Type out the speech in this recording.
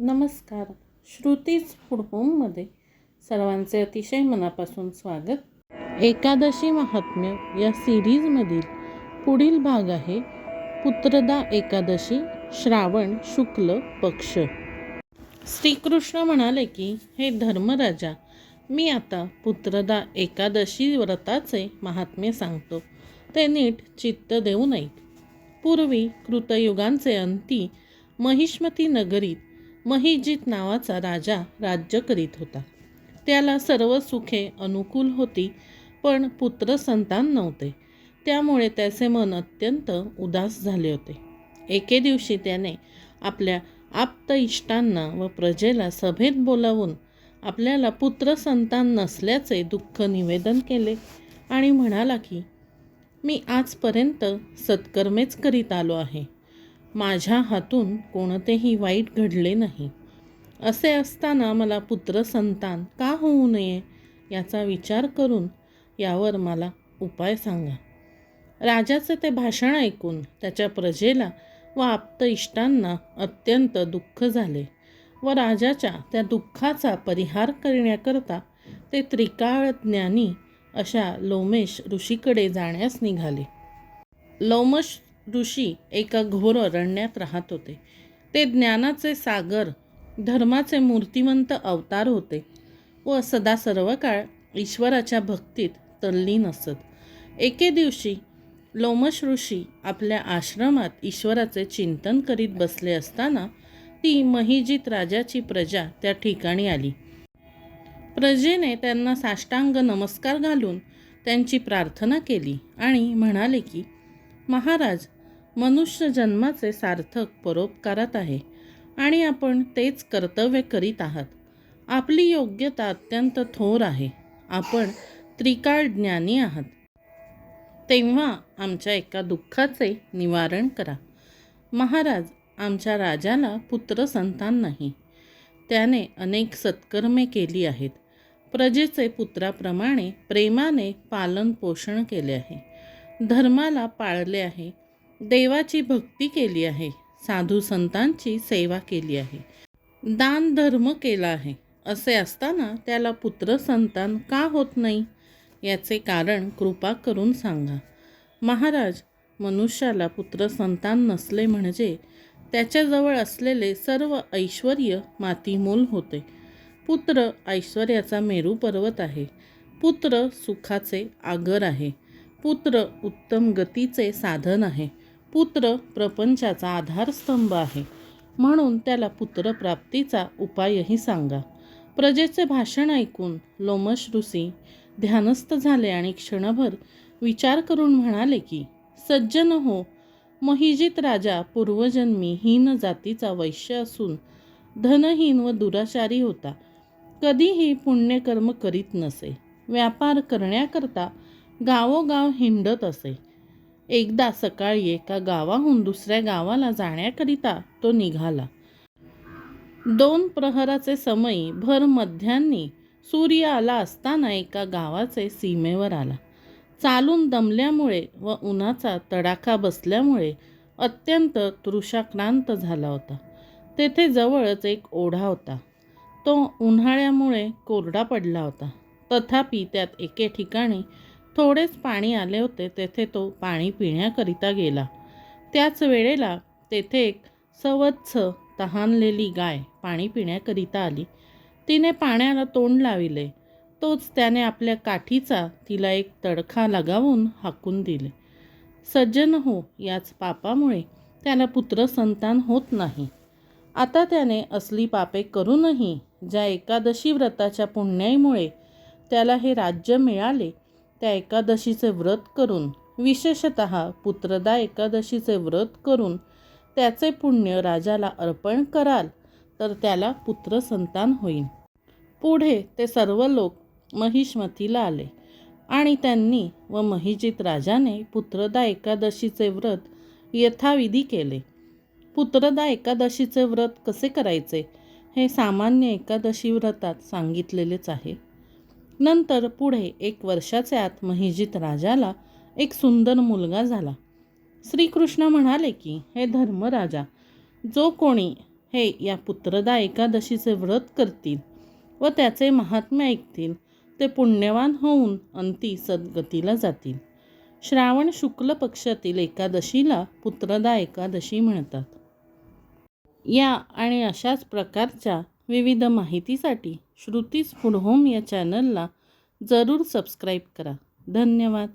नमस्कार. श्रुतीज फूड होममध्ये सर्वांचे अतिशय मनापासून स्वागत. एकादशी महात्म्य या सिरीजमधील पुढील भाग आहे पुत्रदा एकादशी श्रावण शुक्ल पक्ष. श्रीकृष्ण म्हणाले की हे धर्मराजा मी आता पुत्रदा एकादशी व्रताचे महात्म्य सांगतो. ते नीट चित्त देऊ नये पूर्वी कृतयुगांचे अंती महिष्मती नगरीत महिजित नावाचा राजा राज्य करीत होता. त्याला सर्व सुखे अनुकूल होती पण पुत्र संतान नव्हते. त्यामुळे त्याचे मन अत्यंत उदास झाले होते. एके दिवशी त्याने आपल्या आप्त इष्टांना व प्रजेला सभेत बोलावून आपल्याला पुत्र संतान नसल्याचे दुःख निवेदन केले आणि म्हणाला की मी आजपर्यंत सत्कर्मेच करीत आलो आहे. माझ्या हातून कोणतेही वाईट घडले नाही. असे असताना मला पुत्र संतान का होऊ नये याचा विचार करून यावर मला उपाय सांगा. राजाचे ते भाषण ऐकून त्याच्या प्रजेला व आप्त इष्टांना अत्यंत दुःख झाले व राजाच्या त्या दुःखाचा परिहार करण्याकरता ते त्रिकाळ ज्ञानी अशा लोमेश ऋषीकडे जाण्यास निघाले. लोमश ऋषी एका घोर अरण्यात राहत होते. ते ज्ञानाचे सागर धर्माचे मूर्तिमंत अवतार होते व सदा सर्व काळ ईश्वराच्या भक्तीत तल्लीन असत. एके दिवशी लोमश ऋषी आपल्या आश्रमात ईश्वराचे चिंतन करीत बसले असताना ती महिजित राजाची प्रजा त्या ठिकाणी आली. प्रजेने त्यांना साष्टांग नमस्कार घालून त्यांची प्रार्थना केली आणि म्हणाले की महाराज मनुष्य जन्माचे सार्थक परोपकारात आहे आणि आपण तेच कर्तव्य करीत आहात. आपली योग्यता अत्यंत थोर आहे. आपण त्रिकाळ ज्ञानी आहात. तेव्हा आमच्या एका दुःखाचे निवारण करा. महाराज आमच्या राजाला पुत्र संतान नाही. त्याने अनेक सत्कर्मे केली आहेत. प्रजेचे पुत्राप्रमाणे प्रेमाने पालन पोषण केले आहे. धर्माला पाळले आहे. देवाची भक्ती केली आहे साधू संतांची सेवा केली आहे. दान धर्म केला आहे असे असताना त्याला पुत्र संतान का होत नाही? याचे कारण कृपा करून सांगा. महाराज मनुष्याला पुत्र संतान नसले म्हणजे त्याच्याजवळ असलेले सर्व ऐश्वर मातीमोल होते. पुत्र ऐश्वर्याचा मेरू पर्वत आहे. पुत्र सुखाचे आगर आहे. पुत्र उत्तम गतीचे साधन आहे. पुत्र प्रपंचाचा आधारस्तंभ आहे. म्हणून त्याला पुत्रप्राप्तीचा उपायही सांगा. प्रजेचे भाषण ऐकून लोमश ऋषी ध्यानस्थ झाले आणि क्षणभर विचार करून म्हणाले की सज्जन हो महिजित राजा पूर्वजन्मी हीन जातीचा वैश्य असून धनहीन व दुराचारी होता. कधीही पुण्यकर्म करीत नसे. व्यापार करण्याकरता गावोगाव हिंडत असे. एकदा सकाळी एका गावाहून दुसऱ्या गावाला जाण्याकरिता तो निघाला. दोन प्रहराचे समयी भर मध्यान्नी सूर्य आला असताना एका गावाचे सीमेवर आला. चालून दमल्यामुळे व उन्हाचा तडाखा बसल्यामुळे अत्यंत तृषाक्रांत झाला होता. तेथे जवळच एक ओढा होता. तो उन्हाळ्यामुळे कोरडा पडला होता. तथापि त्यात एके ठिकाणी थोडेच पाणी आले होते तेथे तो पाणी पिण्याकरिता गेला. त्याच वेळेला तेथे एक सवत्स तहानलेली गाय पाणी पिण्याकरिता आली. तिने पाण्याला तोंड लाविले. तोच त्याने आपल्या काठीचा तिला एक तडखा लगावून हाकून दिले. सज्जन हो याच पापामुळे त्याला पुत्र संतान होत नाही. आता त्याने असली पापे करूनही ज्या एकादशी व्रताच्या पुण्याईमुळे त्याला हे राज्य मिळाले त्या एकादशीचे व्रत करून विशेषत पुत्रदा एकादशीचे व्रत करून त्याचे पुण्य राजाला अर्पण कराल तर त्याला पुत्र संतान होईल पुढे ते सर्व लोक महिष्मतीला आले आणि त्यांनी व महिजित राजाने पुत्रदा एकादशीचे व्रत यथाविधी केले. पुत्रदा एकादशीचे व्रत कसे करायचे हे सामान्य एकादशी व्रतात सांगितलेलेच आहे. नंतर पुढे एक वर्षाच्या आत महिजित राजाला एक सुंदर मुलगा झाला. श्रीकृष्ण म्हणाले की हे धर्मराजा जो कोणी हे या पुत्रदा एकादशीचे व्रत करतील व त्याचे महात्म्य ऐकतील ते पुण्यवान होऊन अंती सद्गतीला जातील. श्रावण शुक्ल पक्षातील एकादशीला पुत्रदा एकादशी म्हणतात. या आणि अशाच प्रकारच्या विविध माहितीसाठी श्रुतीज फूड होम या चॅनलला जरूर सबस्क्राईब करा. धन्यवाद.